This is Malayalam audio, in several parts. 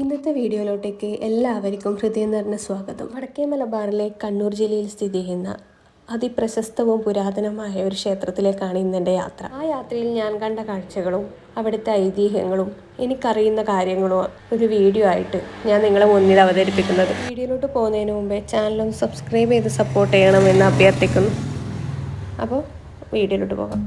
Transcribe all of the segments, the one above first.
ഇന്നത്തെ വീഡിയോയിലോട്ടേക്ക് എല്ലാവർക്കും ഹൃദയം നിറഞ്ഞ സ്വാഗതം. വടക്കേ മലബാറിലെ കണ്ണൂർ ജില്ലയിൽ സ്ഥിതി ചെയ്യുന്ന അതിപ്രശസ്തവും പുരാതനമായ ഒരു ക്ഷേത്രത്തിലേക്കാണ് ഇന്നെന്റെ യാത്ര. ആ യാത്രയിൽ ഞാൻ കണ്ട കാഴ്ചകളും അവിടുത്തെ ഐതിഹ്യങ്ങളും എനിക്കറിയുന്ന കാര്യങ്ങളും ഒരു വീഡിയോ ആയിട്ട് ഞാൻ നിങ്ങളെ മുന്നിൽ അവതരിപ്പിക്കുന്നത്. വീഡിയോയിലോട്ട് പോകുന്നതിന് മുമ്പേ ചാനലൊന്ന് സബ്സ്ക്രൈബ് ചെയ്ത് സപ്പോർട്ട് ചെയ്യണമെന്ന് അഭ്യർത്ഥിക്കുന്നു. അപ്പോൾ വീഡിയോയിലോട്ട് പോകാം.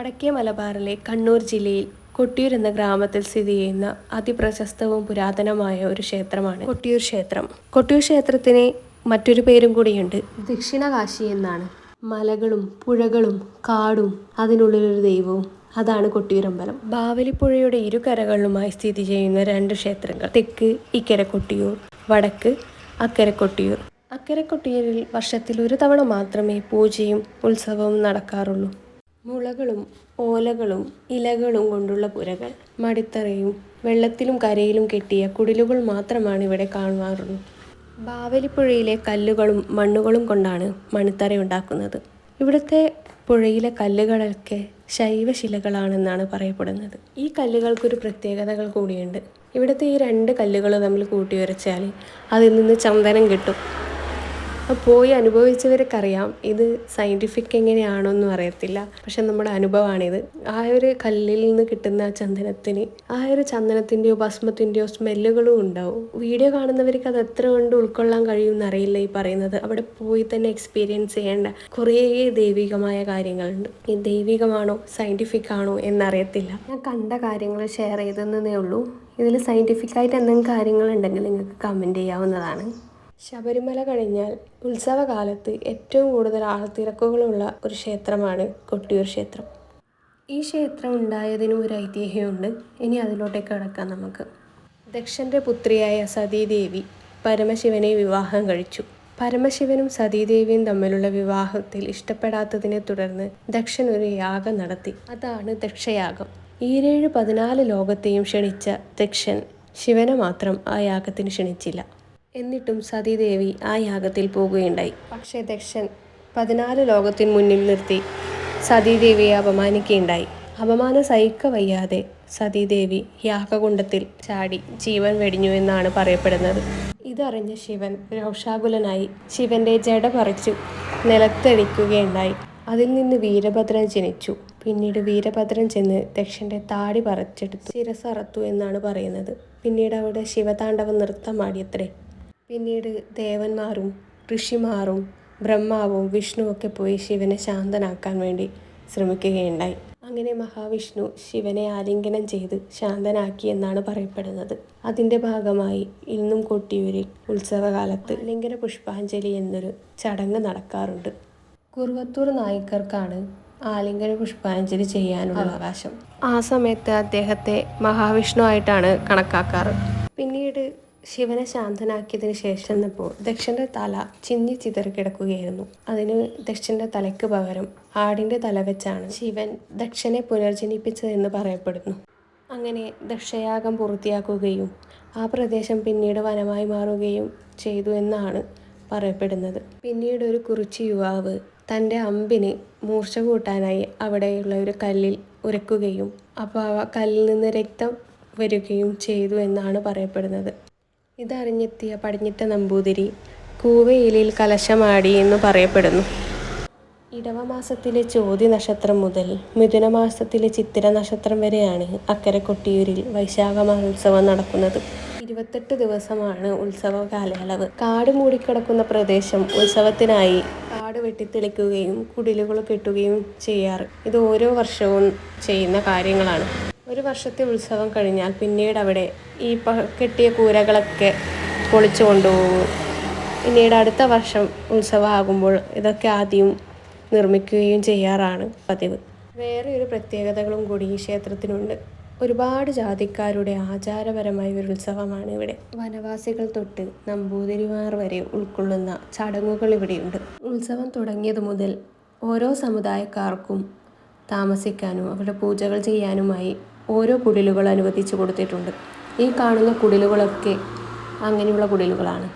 വടക്കേ മലബാറിലെ കണ്ണൂർ ജില്ലയിൽ കൊട്ടിയൂർ എന്ന ഗ്രാമത്തിൽ സ്ഥിതി ചെയ്യുന്ന അതിപ്രശസ്തവും പുരാതനമായ ഒരു ക്ഷേത്രമാണ് കൊട്ടിയൂർ ക്ഷേത്രം. കൊട്ടിയൂർ ക്ഷേത്രത്തിന് മറ്റൊരു പേരും കൂടിയുണ്ട്. ദക്ഷിണകാശി എന്നാണ്. മലകളും പുഴകളും കാടും അതിനുള്ളിലൊരു ദൈവവും. അതാണ് കൊട്ടിയൂരമ്പലം ബാവലിപ്പുഴയുടെ ഇരുകരകളിലുമായി സ്ഥിതി ചെയ്യുന്ന രണ്ട് ക്ഷേത്രങ്ങൾ. തെക്ക് ഇക്കര കൊട്ടിയൂർ വടക്ക് അക്കരെ കൊട്ടിയൂർ അക്കരെ കൊട്ടിയൂരിൽ വർഷത്തിൽ ഒരു തവണ മാത്രമേ പൂജയും ഉത്സവവും നടക്കാറുള്ളൂ. മുളകളും ഓലകളും ഇലകളും കൊണ്ടുള്ള പുരകൾ മടിത്തറയും വെള്ളത്തിലും കരയിലും കെട്ടിയ കുടിലുകൾ മാത്രമാണ് ഇവിടെ കാണുവാറുള്ളൂ ബാവലിപ്പുഴയിലെ കല്ലുകളും മണ്ണുകളും കൊണ്ടാണ് മണിത്തറ ഉണ്ടാക്കുന്നത്. ഇവിടുത്തെ പുഴയിലെ കല്ലുകളൊക്കെ ശൈവശിലകളാണെന്നാണ് പറയപ്പെടുന്നത്. ഈ കല്ലുകൾക്കൊരു പ്രത്യേകതകൾ കൂടിയുണ്ട്. ഇവിടുത്തെ ഈ രണ്ട് കല്ലുകൾ തമ്മിൽ കൂട്ടി ഉരച്ചാൽ അതിൽ നിന്ന് ചന്ദനം കിട്ടും. പോയി അനുഭവിച്ചവർക്കറിയാം ഇത് സയന്റിഫിക് എങ്ങനെയാണോന്നും അറിയത്തില്ല. പക്ഷെ നമ്മുടെ അനുഭവമാണിത് ആ ഒരു കല്ലിൽ നിന്ന് കിട്ടുന്ന ചന്ദനത്തിന് ആ ഒരു ചന്ദനത്തിന്റെയോ ഭസ്മത്തിന്റെയോ സ്മെല്ലുകളും ഉണ്ടാവും. വീഡിയോ കാണുന്നവർക്ക് അത് എത്ര കൊണ്ട് ഉൾക്കൊള്ളാൻ കഴിയുമെന്ന് അറിയില്ല ഈ പറയുന്നത്. അവിടെ പോയി തന്നെ എക്സ്പീരിയൻസ് ചെയ്യേണ്ട കുറേ ദൈവികമായ കാര്യങ്ങളുണ്ട്. ഈ ദൈവികമാണോ സയന്റിഫിക് ആണോ എന്നറിയത്തില്ല. ഞാൻ കണ്ട കാര്യങ്ങൾ ഷെയർ ചെയ്തെന്നേ ഉള്ളൂ. ഇതിൽ സയന്റിഫിക്കായിട്ട് എന്തെങ്കിലും കാര്യങ്ങളുണ്ടെങ്കിൽ നിങ്ങൾക്ക് കമന്റ് ചെയ്യാവുന്നതാണ്. ശബരിമല കഴിഞ്ഞാൽ ഉത്സവകാലത്ത് ഏറ്റവും കൂടുതൽ ആൾത്തിരക്കുകളുള്ള ഒരു ക്ഷേത്രമാണ് കൊട്ടിയൂർ ക്ഷേത്രം. ഈ ക്ഷേത്രം ഉണ്ടായതിനും ഒരു ഐതിഹ്യമുണ്ട്. ഇനി അതിലോട്ടേക്ക് കിടക്കാം നമുക്ക്. ദക്ഷന്റെ പുത്രിയായ സതീദേവി പരമശിവനെ വിവാഹം കഴിച്ചു. പരമശിവനും സതീദേവിയും തമ്മിലുള്ള വിവാഹത്തിൽ ഇഷ്ടപ്പെടാത്തതിനെ തുടർന്ന് ദക്ഷൻ ഒരു യാഗം നടത്തി. അതാണ് ദക്ഷയാഗം. ഈരേഴ് പതിനാല് ലോകത്തെയും ക്ഷണിച്ച ദക്ഷൻ ശിവനെ മാത്രം ആ യാഗത്തിന് ക്ഷണിച്ചില്ല. എന്നിട്ടും സതീദേവി ആ യാഗത്തിൽ പോകുകയുണ്ടായി. പക്ഷേ ദക്ഷൻ പതിനാല് ലോകത്തിന് മുന്നിൽ നിർത്തി സതീദേവിയെ അപമാനിക്കുകയുണ്ടായി. അപമാന സഹിക്ക വയ്യാതെ സതീദേവി യാഗകുണ്ടത്തിൽ ചാടി ജീവൻ വെടിഞ്ഞു എന്നാണ് പറയപ്പെടുന്നത്. ഇതറിഞ്ഞ ശിവൻ രോഷാകുലനായി ശിവന്റെ ജട പറിച്ചു നിലത്തടിക്കുകയുണ്ടായി അതിൽ നിന്ന് വീരഭദ്രൻ ജനിച്ചു. പിന്നീട് വീരഭദ്രൻ ചെന്ന് ദക്ഷന്റെ താടി പറിച്ചെടുത്തു. ശിരസറത്തു എന്നാണ് പറയുന്നത്. പിന്നീട് അവിടെ ശിവതാണ്ഡവ നൃത്തമാടിയത്രേ പിന്നീട് ദേവന്മാരും ഋഷിമാരും ബ്രഹ്മാവും വിഷ്ണുവൊക്കെ പോയി ശിവനെ ശാന്തനാക്കാൻ വേണ്ടി ശ്രമിക്കുകയുണ്ടായി. അങ്ങനെ മഹാവിഷ്ണു ശിവനെ ആലിംഗനം ചെയ്ത് ശാന്തനാക്കി എന്നാണ് പറയപ്പെടുന്നത്. അതിന്റെ ഭാഗമായി ഇന്നും കൊട്ടിയൂരിൽ ഉത്സവകാലത്ത് ആലിംഗന പുഷ്പാഞ്ജലി എന്നൊരു ചടങ്ങ് നടക്കാറുണ്ട്. കുറുവത്തൂർ നായിക്കർക്കാണ് ആലിംഗന പുഷ്പാഞ്ജലി ചെയ്യാനുള്ള അവകാശം. ആ സമയത്ത് അദ്ദേഹത്തെ മഹാവിഷ്ണു ആയിട്ടാണ് കണക്കാക്കാറ്. പിന്നീട് ശിവനെ ശാന്തനാക്കിയതിന് ശേഷം നിന്നപ്പോൾ ദക്ഷന്റെ തല ചിന്നി ചിതറി കിടക്കുകയായിരുന്നു. അതിന് ദക്ഷന്റെ തലയ്ക്ക് പകരം ആടിന്റെ തല വെച്ചാണ് ശിവൻ ദക്ഷനെ പുനർജനിപ്പിച്ചതെന്ന് പറയപ്പെടുന്നു. അങ്ങനെ ദക്ഷയാഗം പൂർത്തിയാക്കുകയും ആ പ്രദേശം പിന്നീട് വനമായി മാറുകയും ചെയ്തു എന്നാണ് പറയപ്പെടുന്നത്. പിന്നീട് ഒരു കുറിച്ച് യുവാവ് തന്റെ അമ്പിന് മൂർച്ച കൂട്ടാനായി അവിടെയുള്ള ഒരു കല്ലിൽ ഉരക്കുകയും അപ്പോൾ ആ കല്ലിൽ നിന്ന് രക്തം വരികയും ചെയ്തു എന്നാണ് പറയപ്പെടുന്നത്. ഇതറിഞ്ഞെത്തിയ പടിഞ്ഞിട്ട നമ്പൂതിരി കൂവയിലിൽ കലശമാടി എന്ന് പറയപ്പെടുന്നു. ഇടവമാസത്തിലെ ചോതി നക്ഷത്രം മുതൽ മിഥുനമാസത്തിലെ ചിത്തിര നക്ഷത്രം വരെയാണ് അക്കരെ കൊട്ടിയൂരിൽ വൈശാഖ മഹോത്സവം നടക്കുന്നത്. ഇരുപത്തെട്ട് ദിവസമാണ് ഉത്സവ കാലയളവ്. കാട് മൂടിക്കിടക്കുന്ന പ്രദേശം ഉത്സവത്തിനായി കാട് വെട്ടിത്തെളിക്കുകയും കുടിലുകൾ കെട്ടുകയും ചെയ്യാറ്. ഇത് ഓരോ വർഷവും ചെയ്യുന്ന കാര്യങ്ങളാണ്. ഒരു വർഷത്തെ ഉത്സവം കഴിഞ്ഞാൽ പിന്നീട് അവിടെ ഈ കെട്ടിയ കൂരകളൊക്കെ പൊളിച്ചു കൊണ്ടുപോകും. പിന്നീട് അടുത്ത വർഷം ഉത്സവമാകുമ്പോൾ ഇതൊക്കെ ആദ്യം നിർമ്മിക്കുകയും ചെയ്യാറാണ് പതിവ്. വേറെ ഒരു പ്രത്യേകതകളും കൂടി ഈ ക്ഷേത്രത്തിനുണ്ട്. ഒരുപാട് ജാതിക്കാരുടെ ആചാരപരമായ ഒരു ഉത്സവമാണ് ഇവിടെ. വനവാസികൾ തൊട്ട് നമ്പൂതിരിമാർ വരെ ഉൾക്കൊള്ളുന്ന ചടങ്ങുകൾ ഇവിടെയുണ്ട്. ഉത്സവം തുടങ്ങിയത് മുതൽ ഓരോ സമുദായക്കാർക്കും താമസിക്കാനും അവരുടെ പൂജകൾ ചെയ്യാനുമായി ഓരോ കുടിലുകൾ അനുവദിച്ചു കൊടുത്തിട്ടുണ്ട്. ഈ കാണുന്ന കുടിലുകളൊക്കെ അങ്ങനെയുള്ള കുടിലുകളാണ്.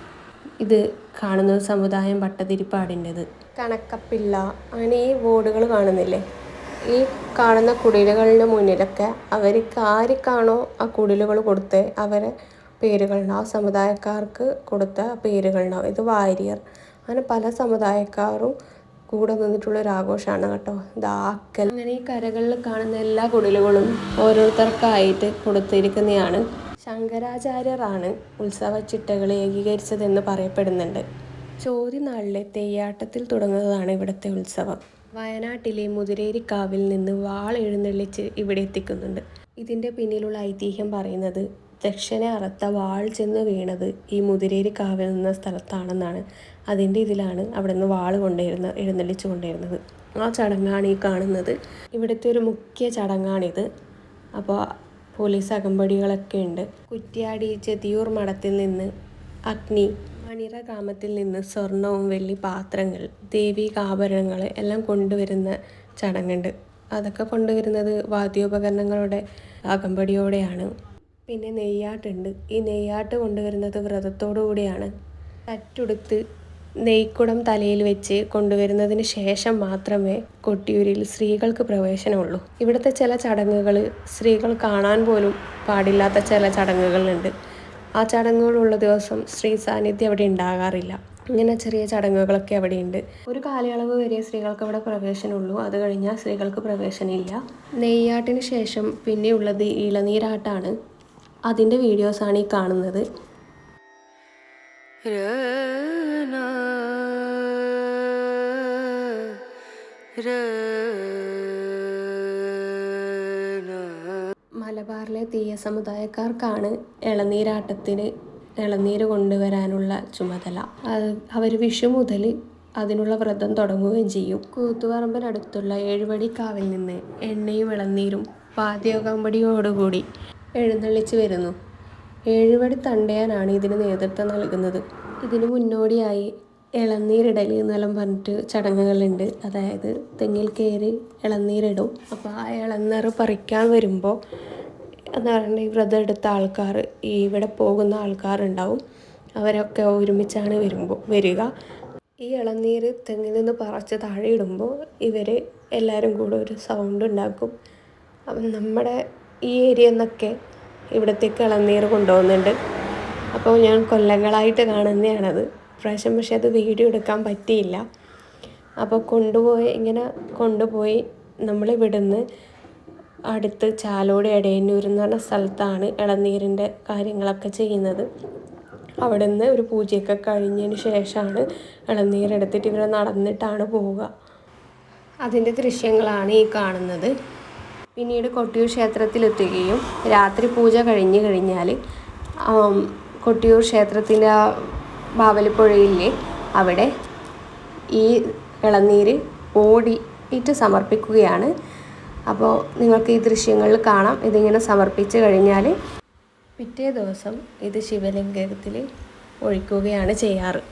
ഇത് കാണുന്ന സമുദായം പട്ടതിരിപ്പാടിന്റെത്. കണക്കപ്പിള്ള അങ്ങനെ ഈ ബോർഡുകൾ കാണുന്നില്ലേ? ഈ കാണുന്ന കുടിലുകളുടെ മുന്നിലൊക്കെ അവർക്ക് ആർക്കാണോ ആ കുടിലുകൾ കൊടുത്ത് അവരെ പേരുകളുണ്ടാവും. സമുദായക്കാർക്ക് കൊടുത്ത പേരുകളുണ്ടാവും. ഇത് വാര്യർ. അങ്ങനെ പല സമുദായക്കാരും കൂടെ നിന്നിട്ടുള്ള ഒരു ആഘോഷമാണ് കേട്ടോ. ദാക്കൽ അങ്ങനെ ഈ കരകളിൽ കാണുന്ന എല്ലാ കുടിലുകളും ഓരോരുത്തർക്കായിട്ട് കൊടുത്തിരിക്കുന്നതാണ്. ശങ്കരാചാര്യറാണ് ഉത്സവ ചിട്ടകളെ ഏകീകരിച്ചതെന്ന് പറയപ്പെടുന്നുണ്ട്. ചോതിനാളിലെ തെയ്യാട്ടത്തിൽ തുടങ്ങുന്നതാണ് ഇവിടുത്തെ ഉത്സവം. വയനാട്ടിലെ മുതിരേരിക്കാവിൽ നിന്ന് വാൾ എഴുന്നള്ളിച്ച് ഇവിടെ എത്തിക്കുന്നുണ്ട്. ഇതിന്റെ പിന്നിലുള്ള ഐതിഹ്യം പറയുന്നത് ദക്ഷിണ അറുത്ത വാൾ ചെന്ന് വീണത് ഈ മുതിരേരിക്കാവിൽ നിന്ന സ്ഥലത്താണെന്നാണ്. അതിന്റെ ഇതിലാണ് അവിടെ നിന്ന് വാൾ കൊണ്ടുവരുന്ന എഴുന്നള്ളിച്ച് കൊണ്ടുവരുന്നത്. ആ ചടങ്ങാണ് ഈ കാണുന്നത്. ഇവിടുത്തെ ഒരു മുഖ്യ ചടങ്ങാണിത്. അപ്പോൾ പോലീസ് അകമ്പടികളൊക്കെ ഉണ്ട്. കുറ്റ്യാടി ചെതിയൂർ മഠത്തിൽ നിന്ന് അഗ്നി മണിറ ഗ്രാമത്തിൽ നിന്ന് സ്വർണവും വെള്ളി പാത്രങ്ങൾ ദേവീക ആഭരണങ്ങൾ എല്ലാം കൊണ്ടുവരുന്ന ചടങ്ങുണ്ട്. അതൊക്കെ കൊണ്ടുവരുന്നത് വാദ്യോപകരണങ്ങളുടെ അകമ്പടിയോടെയാണ്. പിന്നെ നെയ്യാട്ടുണ്ട്. ഈ നെയ്യാട്ട് കൊണ്ടുവരുന്നത് വ്രതത്തോടു കൂടിയാണ് തറ്റുടുത്ത് നെയ്ക്കുടം തലയിൽ വെച്ച് കൊണ്ടുവരുന്നതിന് ശേഷം മാത്രമേ കൊട്ടിയൂരിൽ സ്ത്രീകൾക്ക് പ്രവേശനമുള്ളൂ. ഇവിടുത്തെ ചില ചടങ്ങുകൾ സ്ത്രീകൾ കാണാൻ പോലും പാടില്ലാത്ത ചില ചടങ്ങുകളുണ്ട്. ആ ചടങ്ങുകളുള്ള ദിവസം സ്ത്രീ സാന്നിധ്യം അവിടെ ഉണ്ടാകാറില്ല. ഇങ്ങനെ ചെറിയ ചടങ്ങുകളൊക്കെ അവിടെയുണ്ട്. ഒരു കാലയളവ് വരെ സ്ത്രീകൾക്ക് അവിടെ പ്രവേശനമുള്ളൂ. അത് കഴിഞ്ഞാൽ സ്ത്രീകൾക്ക് പ്രവേശനമില്ല. നെയ്യാട്ടിന് ശേഷം പിന്നെയുള്ളത് ഇളനീരാട്ടാണ്. അതിന്റെ വീഡിയോസാണ് ഈ കാണുന്നത്. മലബാറിലെ തീയ സമുദായക്കാർക്കാണ് ഇളനീരാട്ടത്തിന് ഇളനീര് കൊണ്ടുവരാനുള്ള ചുമതല. അവർ വിഷു മുതൽ അതിനുള്ള വ്രതം തുടങ്ങുകയും ചെയ്യും. കൂത്തുപറമ്പിനടുത്തുള്ള ഏഴുപടിക്കാവിൽ നിന്ന് എണ്ണയും ഇളനീരും പാദ്യോഗമ്പടിയോടുകൂടി എഴുന്നള്ളിച്ച് വരുന്നു. ഏഴുപടി തണ്ടയാനാണ് ഇതിന് നേതൃത്വം നൽകുന്നത്. ഇതിനു മുന്നോടിയായി ഇളനീരിടൽ എന്നെല്ലാം പറഞ്ഞിട്ട് ചടങ്ങുകളുണ്ട്. അതായത് തെങ്ങിൽ കയറി ഇളനീരിടും. അപ്പോൾ ആ ഇളനീർ പറിക്കാൻ വരുമ്പോൾ എന്ന് ഈ വ്രതം എടുത്ത ആൾക്കാർ ഈ ഇവിടെ പോകുന്ന ആൾക്കാരുണ്ടാവും. അവരൊക്കെ ഒരുമിച്ചാണ് വരുമ്പോൾ വരിക. ഈ ഇളനീര് തെങ്ങിൽ നിന്ന് പറിച്ച് താഴെ ഇടുമ്പോൾ ഇവർ എല്ലാവരും കൂടെ ഒരു സൗണ്ട് ഉണ്ടാക്കും. അപ്പം നമ്മുടെ ഈ ഏരിയ എന്നൊക്കെ ഇവിടത്തേക്ക് ഇളനീർ കൊണ്ടുപോകുന്നുണ്ട്. അപ്പോൾ ഞാൻ കൊല്ലങ്ങളായിട്ട് കാണുന്നതാണത് പ്രാവശ്യം പക്ഷേ അത് വീഡിയോ എടുക്കാൻ പറ്റിയില്ല. അപ്പോൾ കൊണ്ടുപോയി ഇങ്ങനെ കൊണ്ടുപോയി നമ്മൾ ഇവിടുന്ന് അടുത്ത് ചാലോട് എടയന്നൂർ എന്ന് പറഞ്ഞ സ്ഥലത്താണ് ഇളനീരിന്റെ കാര്യങ്ങളൊക്കെ ചെയ്യുന്നത്. അവിടെ നിന്ന് ഒരു പൂജയൊക്കെ കഴിഞ്ഞതിന് ശേഷമാണ് ഇളനീരെടുത്തിട്ട് ഇവിടെ നടന്നിട്ടാണ് പോവുക. അതിന്റെ ദൃശ്യങ്ങളാണ് ഈ കാണുന്നത്. പിന്നീട് കൊട്ടിയൂർ ക്ഷേത്രത്തിലെത്തുകയും രാത്രി പൂജ കഴിഞ്ഞ് കഴിഞ്ഞാൽ കൊട്ടിയൂർ ക്ഷേത്രത്തിന്റെ ആ ബാവലിപ്പുഴയില്ലേ അവിടെ ഈ ഇളനീര് ഓടിയിട്ട് സമർപ്പിക്കുകയാണ്. അപ്പോൾ നിങ്ങൾക്ക് ഈ ദൃശ്യങ്ങളിൽ കാണാം. ഇതിങ്ങനെ സമർപ്പിച്ച് കഴിഞ്ഞാൽ പിറ്റേ ദിവസം ഇത് ശിവലിംഗത്തിൽ ഒഴിക്കുകയാണ് ചെയ്യാറ്.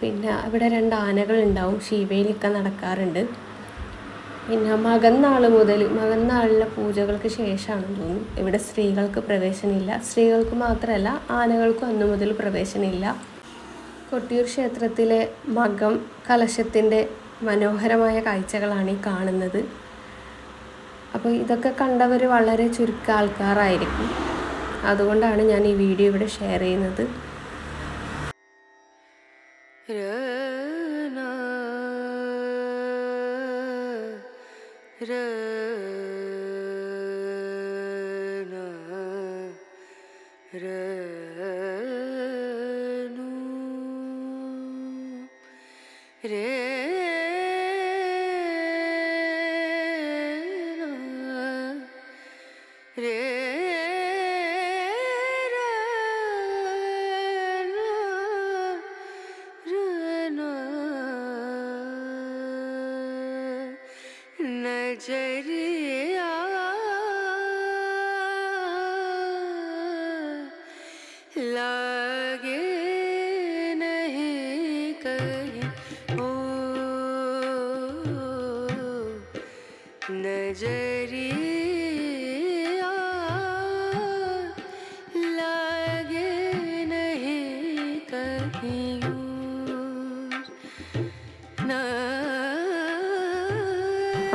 പിന്നെ അവിടെ രണ്ട് ആനകളുണ്ടാവും. ശിവയിലൊക്കെ നടക്കാറുണ്ട്. പിന്നെ മകന്നാൾ മുതൽ മകന്നാളിലെ പൂജകൾക്ക് ശേഷമാണ് തോന്നുന്നു. ഇവിടെ സ്ത്രീകൾക്ക് പ്രവേശനമില്ല. സ്ത്രീകൾക്ക് മാത്രമല്ല ആനകൾക്കും അന്നു മുതൽ പ്രവേശനമില്ല. കൊട്ടിയൂർ ക്ഷേത്രത്തിലെ മകം കലശത്തിന്റെ മനോഹരമായ കാഴ്ചകളാണ് ഈ കാണുന്നത്. അപ്പോൾ ഇതൊക്കെ കണ്ടവർ വളരെ ചുരുക്ക ആൾക്കാരായിരിക്കും. അതുകൊണ്ടാണ് ഞാൻ ഈ വീഡിയോ ഇവിടെ ഷെയർ ചെയ്യുന്നത്. Kırık.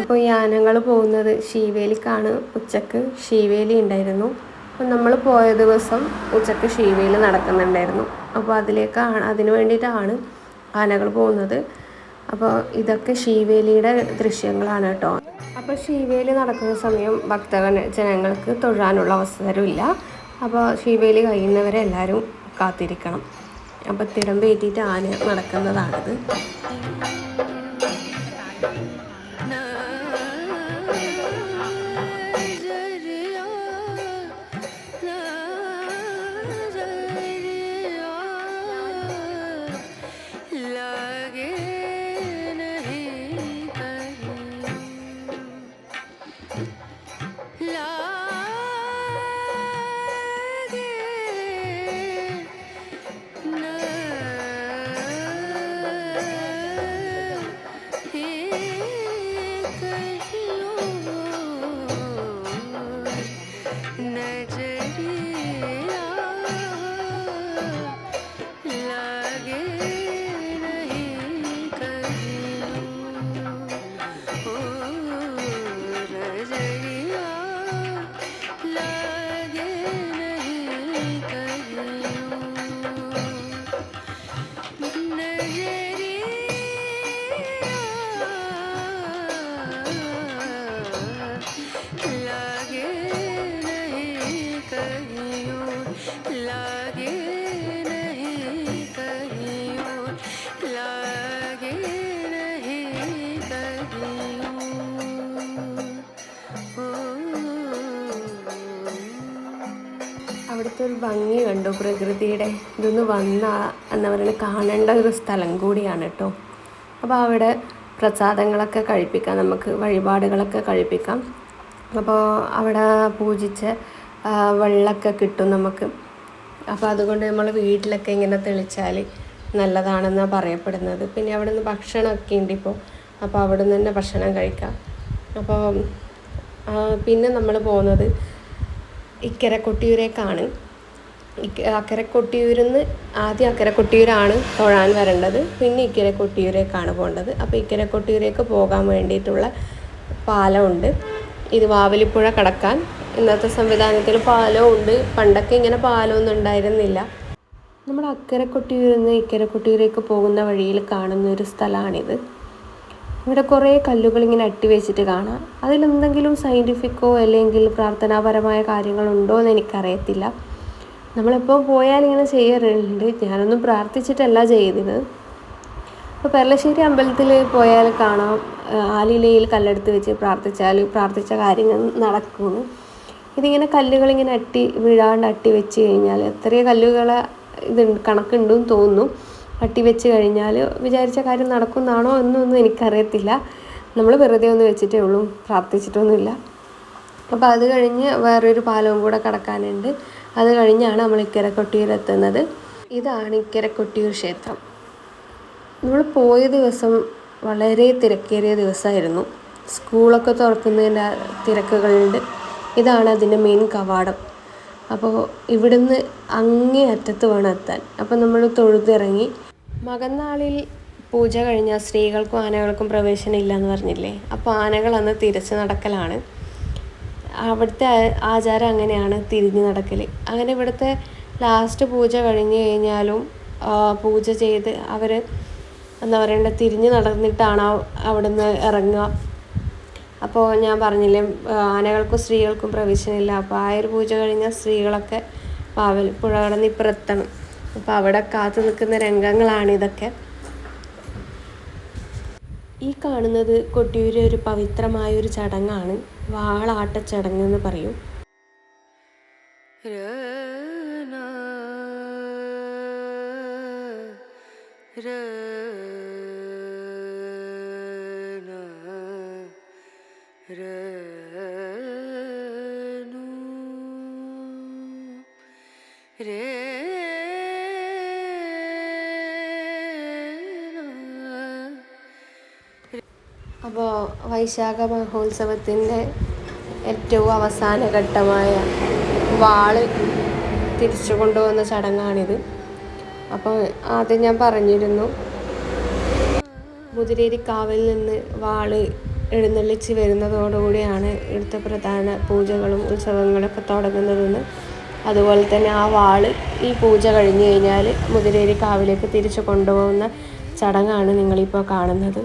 അപ്പോൾ ഈ ആനകൾ പോകുന്നത് ശീവേലിക്കാണ്. ഉച്ചയ്ക്ക് ശീവേലി ഉണ്ടായിരുന്നു. അപ്പോൾ നമ്മൾ പോയ ദിവസം ഉച്ചയ്ക്ക് ശീവേലി നടക്കുന്നുണ്ടായിരുന്നു. അപ്പോൾ അതിലേക്കാണ് അതിന് വേണ്ടിയിട്ടാണ് ആനകൾ പോകുന്നത്. അപ്പോൾ ഇതൊക്കെ ശീവേലിയുടെ ദൃശ്യങ്ങളാണ് കേട്ടോ. അപ്പോൾ ശീവേലി നടക്കുന്ന സമയം ഭക്തകൾ ജനങ്ങൾക്ക് തൊഴാനുള്ള അവസരമില്ല. അപ്പോൾ ശീവേലി കഴിയുന്നവരെ എല്ലാവരും കാത്തിരിക്കണം. അപ്പോൾ തിടമ്പേറ്റിയിട്ട് ആന നടക്കുന്നതാണിത്. ഭംഗി കണ്ടു പ്രകൃതിയുടെ. ഇതൊന്ന് വന്ന എന്താ പറയുക കാണേണ്ട ഒരു സ്ഥലം കൂടിയാണ് കേട്ടോ അപ്പോൾ അവിടെ പ്രസാദങ്ങളൊക്കെ കഴിപ്പിക്കാം. നമുക്ക് വഴിപാടുകളൊക്കെ കഴിപ്പിക്കാം. അപ്പോൾ അവിടെ പൂജിച്ച് വെള്ളമൊക്കെ കിട്ടും നമുക്ക്. അപ്പോൾ അതുകൊണ്ട് നമ്മൾ വീട്ടിലൊക്കെ ഇങ്ങനെ തെളിച്ചാൽ നല്ലതാണെന്നാണ് പറയപ്പെടുന്നത്. പിന്നെ അവിടെ നിന്ന് ഭക്ഷണമൊക്കെ ഉണ്ട് ഇപ്പോൾ അപ്പോൾ അവിടെ നിന്ന് തന്നെ ഭക്ഷണം കഴിക്കാം. അപ്പോൾ പിന്നെ നമ്മൾ പോകുന്നത് ഇക്കര കൊട്ടിയൂരേക്കാണ് അക്കരെ കൊട്ടിയൂരിന്ന് ആദ്യം അക്കരെ കൊട്ടിയൂരാണ് തൊഴാൻ വരേണ്ടത്. പിന്നെ ഇക്കര കൊട്ടിയൂരേക്കാണ് പോകേണ്ടത്. അപ്പോൾ ഇക്കര കൊട്ടിയൂരേക്ക് പോകാൻ വേണ്ടിയിട്ടുള്ള പാലമുണ്ട്. ഇത് വാവലിപ്പുഴ കടക്കാൻ. ഇന്നത്തെ സംവിധാനത്തിൽ പാലവും ഉണ്ട് പണ്ടൊക്കെ ഇങ്ങനെ പാലമൊന്നും ഉണ്ടായിരുന്നില്ല. നമ്മുടെ അക്കരെ കൊട്ടിയൂരിൽ നിന്ന് ഇക്കരെ കൊട്ടിയൂരേക്ക് പോകുന്ന വഴിയിൽ കാണുന്ന ഒരു സ്ഥലമാണിത്. ഇവിടെ കുറേ കല്ലുകൾ ഇങ്ങനെ അട്ടി വെച്ചിട്ട് കാണാം. അതിലെന്തെങ്കിലും സയന്റിഫിക്കോ അല്ലെങ്കിൽ പ്രാർത്ഥനാപരമായ കാര്യങ്ങളുണ്ടോ എന്ന് എനിക്കറിയത്തില്ല. നമ്മളെപ്പോൾ പോയാൽ ഇങ്ങനെ ചെയ്യാറുണ്ട്. ഞാനൊന്നും പ്രാർത്ഥിച്ചിട്ടല്ല ചെയ്തത്. അപ്പോൾ പെർലശ്ശേരി അമ്പലത്തിൽ പോയാൽ കാണാം. ആലിലയിൽ കല്ലെടുത്ത് വെച്ച് പ്രാർത്ഥിച്ചാൽ പ്രാർത്ഥിച്ച കാര്യങ്ങൾ നടക്കും ഇതിങ്ങനെ കല്ലുകൾ ഇങ്ങനെ അട്ടി വീഴാണ്ട് അട്ടി വെച്ച് കഴിഞ്ഞാൽ എത്രയോ കല്ലുകൾ ഇത് കണക്കുണ്ടെന്ന് തോന്നുന്നു. അട്ടി വെച്ച് കഴിഞ്ഞാൽ വിചാരിച്ച കാര്യം നടക്കുന്നതാണോ എന്നൊന്നും എനിക്കറിയത്തില്ല. നമ്മൾ വെറുതെ ഒന്ന് വെച്ചിട്ടേ ഉള്ളൂ. പ്രാർത്ഥിച്ചിട്ടൊന്നുമില്ല. അപ്പോൾ അത് കഴിഞ്ഞ് വേറൊരു പാലവും കൂടെ കടക്കാനുണ്ട്. അത് കഴിഞ്ഞാണ് നമ്മൾ ഇക്കരക്കൊട്ടിയൂരെത്തുന്നത് ഇതാണ് ഇക്കരക്കൊട്ടിയൂർ ക്ഷേത്രം. നമ്മൾ പോയ ദിവസം വളരെ തിരക്കേറിയ ദിവസമായിരുന്നു. സ്കൂളൊക്കെ തുറക്കുന്നതിന്റെ തിരക്കുകളുണ്ട്. ഇതാണ് അതിന്റെ മെയിൻ കവാടം. അപ്പോൾ ഇവിടുന്ന് അങ്ങേ അറ്റത്ത് വേണം എത്താൻ. അപ്പോൾ നമ്മൾ തൊഴുതിറങ്ങി. മകന്നാളിൽ പൂജ കഴിഞ്ഞാൽ സ്ത്രീകൾക്കും ആനകൾക്കും പ്രവേശനം ഇല്ല എന്ന് പറഞ്ഞില്ലേ? അപ്പോൾ ആനകൾ അന്ന് തിരിച്ചു നടക്കലാണ്. അവിടുത്തെ ആചാരം അങ്ങനെയാണ് തിരിഞ്ഞ് നടക്കൽ അങ്ങനെ ഇവിടുത്തെ ലാസ്റ്റ് പൂജ കഴിഞ്ഞ് കഴിഞ്ഞാലും പൂജ ചെയ്ത് അവർ എന്താ പറയേണ്ടത് തിരിഞ്ഞ് നടന്നിട്ടാണ് അവിടുന്ന് ഇറങ്ങുക. അപ്പോൾ ഞാൻ പറഞ്ഞില്ലേ ആനകൾക്കും സ്ത്രീകൾക്കും പ്രവേശനമില്ല. അപ്പോൾ ആ ഒരു പൂജ കഴിഞ്ഞാൽ സ്ത്രീകളൊക്കെ പാവൽ പുഴ കടന്ന് ഇപ്പുറത്തണം. അപ്പോൾ അവിടെ കാത്തു നിൽക്കുന്ന രംഗങ്ങളാണ് ഇതൊക്കെ ഈ കാണുന്നത് കൊട്ടിയൂരെ ഒരു പവിത്രമായ ഒരു ചടങ്ങാണ്. വാളാട്ട ചടങ്ങ് എന്ന് പറയും. रना അപ്പോൾ വൈശാഖ മഹോത്സവത്തിന്റെ ഏറ്റവും അവസാന ഘട്ടമായ വാൾ തിരിച്ചു കൊണ്ടുവന്ന ചടങ്ങാണിത്. അപ്പോൾ ആദ്യം ഞാൻ പറഞ്ഞിരുന്നു മുതിരേരിക്കാവിൽ നിന്ന് വാൾ എഴുന്നള്ളിച്ച് വരുന്നതോടുകൂടിയാണ് ഇവിടുത്തെ പ്രധാന പൂജകളും ഉത്സവങ്ങളൊക്കെ തുടങ്ങുന്നതെന്ന്. അതുപോലെ തന്നെ ആ വാൾ ഈ പൂജ കഴിഞ്ഞു കഴിഞ്ഞാൽ മുതിരേരി കാവിലേക്ക് തിരിച്ചു കൊണ്ടുപോകുന്ന ചടങ്ങാണ് നിങ്ങളിപ്പോൾ കാണുന്നത്.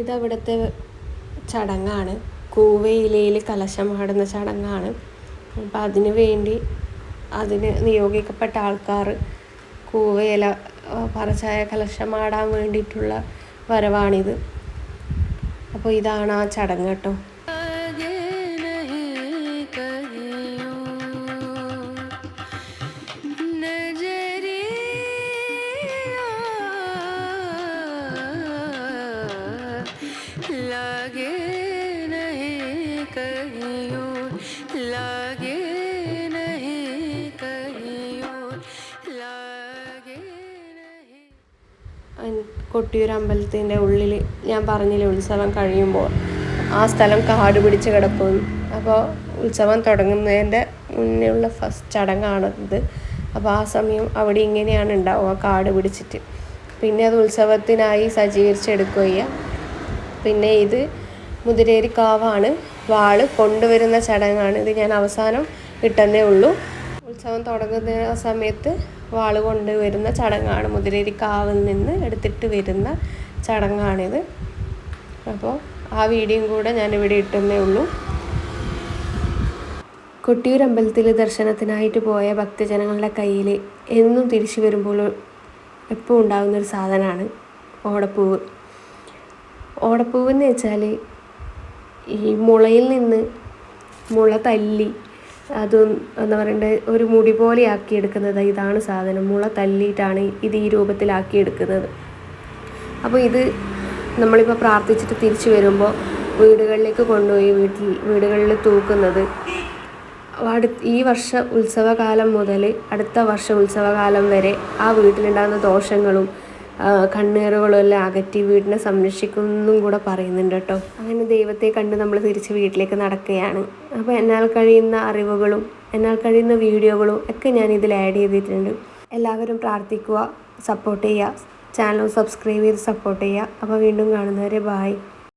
ഇതവിടുത്തെ ചടങ്ങാണ്. കൂവയിലയിൽ കലശമാടുന്ന ചടങ്ങാണ്. അപ്പം അതിന് വേണ്ടി അതിന് നിയോഗിക്കപ്പെട്ട ആൾക്കാർ കൂവയില പറച്ചായ കലശമാടാൻ വേണ്ടിയിട്ടുള്ള വരവാണിത്. അപ്പോൾ ഇതാണ് ആ ചടങ്ങ് കേട്ടോ. കൊട്ടിയൂർ അമ്പലത്തിന്റെ ഉള്ളിൽ ഞാൻ പറഞ്ഞില്ലേ ഉത്സവം കഴിയുമ്പോൾ ആ സ്ഥലം കാട് പിടിച്ച് കിടക്കും. അപ്പോൾ ഉത്സവം തുടങ്ങുന്നതിന്റെ മുന്നേ ഉള്ള ഫസ്റ്റ് ചടങ്ങാണ് ഇത്. അപ്പോൾ ആ സമയം അവിടെ ഇങ്ങനെയാണ് ഉണ്ടാവുക കാട് പിടിച്ചിട്ട്. പിന്നെ അത് ഉത്സവത്തിനായി സജ്ജീകരിച്ചെടുക്കുക. പിന്നെ ഇത് മുതിരേരി കാവാണ്. വാൾ കൊണ്ടുവരുന്ന ചടങ്ങാണ്. ഇത് ഞാൻ അവസാനം ഇട്ടെന്നേ ഉള്ളൂ. ഉത്സവം തുടങ്ങുന്ന സമയത്ത് വാൾ കൊണ്ടുവരുന്ന ചടങ്ങാണ് മുതിരേരി കാവിൽ നിന്ന് എടുത്തിട്ട് വരുന്ന ചടങ്ങാണിത്. അപ്പോൾ ആ വീഡിയോയും കൂടെ ഞാനിവിടെ ഇട്ടുന്നേ ഉള്ളൂ. കൊട്ടിയൂർ അമ്പലത്തിൽ ദർശനത്തിനായിട്ട് പോയ ഭക്തജനങ്ങളുടെ കയ്യിൽ എന്നും തിരിച്ചു വരുമ്പോൾ എപ്പോൾ ഉണ്ടാകുന്നൊരു സാധനമാണ് ഓടപ്പൂവ്. ഓടപ്പൂവെന്ന് വെച്ചാൽ ഈ മുളയിൽ നിന്ന് മുള തല്ലി അതും എന്താ പറയണ്ടേ ഒരു മുടി പോലെ ആക്കിയെടുക്കുന്നത് ഇതാണ് സാധനം. മുള തല്ലിയിട്ടാണ് ഇത് ഈ രൂപത്തിലാക്കിയെടുക്കുന്നത് അപ്പോൾ ഇത് നമ്മളിപ്പോൾ പ്രാർത്ഥിച്ചിട്ട് തിരിച്ചു വരുമ്പോൾ വീടുകളിലേക്ക് കൊണ്ടുപോയി വീട്ടിൽ വീടുകളിൽ തൂക്കുന്നത്. അടു ഈ വർഷ ഉത്സവകാലം മുതൽ അടുത്ത വർഷ ഉത്സവകാലം വരെ ആ വീട്ടിലുണ്ടാകുന്ന ദോഷങ്ങളും എല്ലാം അകറ്റി വീടിനെ സംരക്ഷിക്കുമെന്നും കൂടെ പറയുന്നുണ്ട് കേട്ടോ. അങ്ങനെ ദൈവത്തെ കണ്ട് നമ്മൾ തിരിച്ച് വീട്ടിലേക്ക് നടക്കുകയാണ്. അപ്പോൾ എന്നാൽ കഴിയുന്ന അറിവുകളും എന്നാൽ കഴിയുന്ന വീഡിയോകളും ഒക്കെ ഞാൻ ഇതിൽ ആഡ് ചെയ്തിട്ടുണ്ട്. എല്ലാവരും പ്രാർത്ഥിക്കുക സപ്പോർട്ട് ചെയ്യുക. ചാനൽ സബ്സ്ക്രൈബ് ചെയ്ത് സപ്പോർട്ട് ചെയ്യുക. അപ്പോൾ വീണ്ടും കാണുന്നവരെ ബായ്